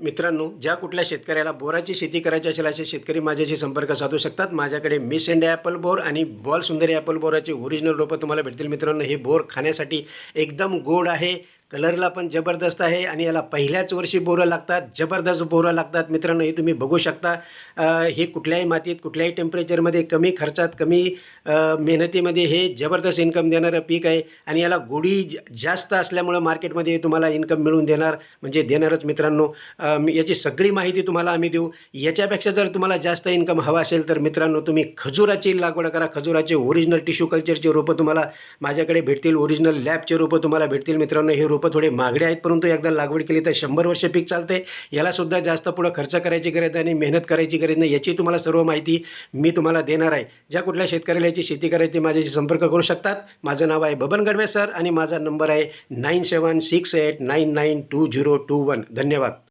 मित्रांनो ज्या कुठल्या शेतकऱ्याला बोराची शेती करायची असेल असे शेतकरी माझ्याशी संपर्क साधू शकतात. माझ्याकडे मिस इंडिया ॲपल बोर आणि बॉल सुंदरी ॲपल बोराचे ओरिजिनल रोपं तुम्हाला भेटतील मित्रांनो. हे बोर खाण्यासाठी एकदम गोड आहे. कलरला पण जबरदस्त आहे आणि याला पहिल्याच वर्षी बोरं लागतात जबरदस्त बोरं लागतात. मित्रांनो हे तुम्ही बघू शकता. हे कुठल्याही मातीत कुठल्याही टेम्परेचरमध्ये कमी खर्चात कमी मेहनतीमध्ये हे जबरदस्त इन्कम देणारं पीक आहे. आणि याला गोडी जास्त असल्यामुळं मार्केटमध्ये तुम्हाला इन्कम मिळून देणार म्हणजे देणारच मित्रांनो. याची सगळी माहिती तुम्हाला आम्ही देऊ. याच्यापेक्षा जर तुम्हाला जास्त इन्कम हवा असेल तर मित्रांनो तुम्ही खजुराची लागवड करा. खजुराचे ओरिजिनल टिश्यू कल्चरचे रोपं तुम्हाला माझ्याकडे भेटतील. ओरिजिनल लॅबचे रोपं तुम्हाला भेटतील मित्रांनो. हे रोपं थोडे महागडे आहेत परंतु एकदा लागवड केली तर शंभर वर्ष पीक चालते यालासुद्धा जास्त पुढं खर्च करायची गरज आणि मेहनत करायची गरज नाही याची तुम्हाला सर्व माहिती मी तुम्हाला देणार आहे. ज्या कुठल्या शेतकऱ्याला याची शेती करायची माझ्याशी संपर्क करू शकतात. माझं नाव आहे बबन गडवे सर आणि माझा नंबर आहे nine seven six eight nine nine two zero two one. धन्यवाद.